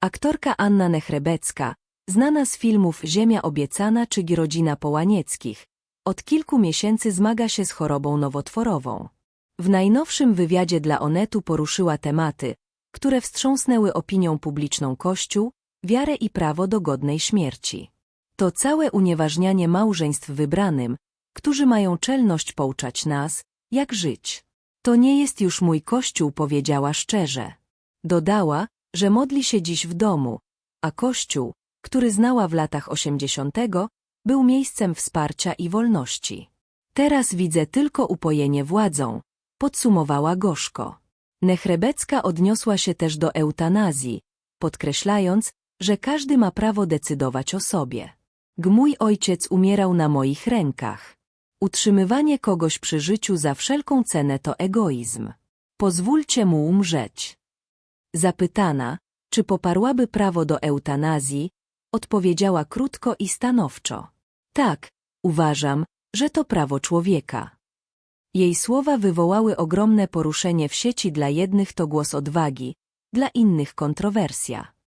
Aktorka Anna Nechrebecka, znana z filmów Ziemia obiecana czy Rodzina Połanieckich, od kilku miesięcy zmaga się z chorobą nowotworową. W najnowszym wywiadzie dla Onetu poruszyła tematy, które wstrząsnęły opinią publiczną Kościół, wiarę i prawo do godnej śmierci. To całe unieważnianie małżeństw wybranym, którzy mają czelność pouczać nas, jak żyć. To nie jest już mój Kościół, powiedziała szczerze. Dodała, że modli się dziś w domu, a Kościół, który znała w latach 80., był miejscem wsparcia i wolności. Teraz widzę tylko upojenie władzą, podsumowała gorzko. Nechrebecka odniosła się też do eutanazji, podkreślając, że każdy ma prawo decydować o sobie. Gmój ojciec umierał na moich rękach. Utrzymywanie kogoś przy życiu za wszelką cenę to egoizm. Pozwólcie mu umrzeć. Zapytana, czy poparłaby prawo do eutanazji, odpowiedziała krótko i stanowczo. Tak, uważam, że to prawo człowieka. Jej słowa wywołały ogromne poruszenie w sieci dla jednych to głos odwagi, dla innych kontrowersja.